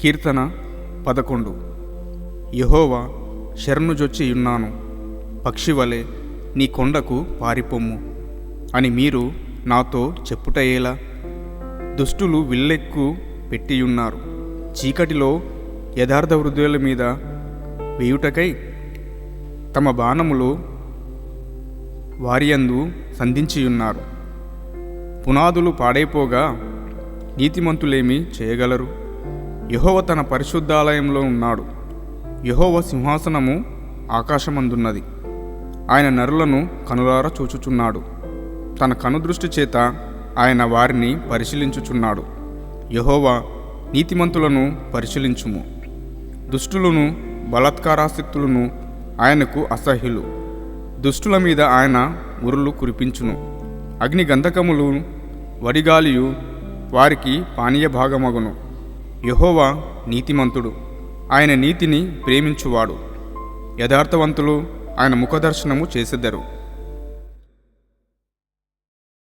కీర్తన పదకొండు. యహోవా శరణుజొచ్చి ఉన్నాను పక్షివలే నీ కొండకు పారిపొమ్ము. అని మీరు నాతో చెప్పుటయేలా? దుష్టులు విల్లెక్కు పెట్టియున్నారు. చీకటిలో యథార్థ హృదయాల మీద వేయుటకై తమ బాణములు వారియందు సంధించియున్నారు. పునాదులు పాడైపోగా నీతిమంతులేమి చేయగలరు? యహోవ తన పరిశుద్ధాలయంలో ఉన్నాడు. యహోవ సింహాసనము ఆకాశమందున్నది. ఆయన నరులను కనులార చూచుచున్నాడు. తన కనుదృష్టి చేత ఆయన వారిని పరిశీలించుచున్నాడు. యహోవా నీతిమంతులను పరిశీలించుము. దుష్టులను బలాత్కారాసక్తులను ఆయనకు అసహ్యులు. దుష్టుల మీద ఆయన ఉరులు కురిపించును. అగ్ని గంధకములు వడిగాలియు వారికి పానీయ భాగమగును యహోవా నీతిమంతుడు. ఆయన నీతిని ప్రేమించువాడు. యథార్థవంతులు ఆయన ముఖదర్శనము చేసెదరు.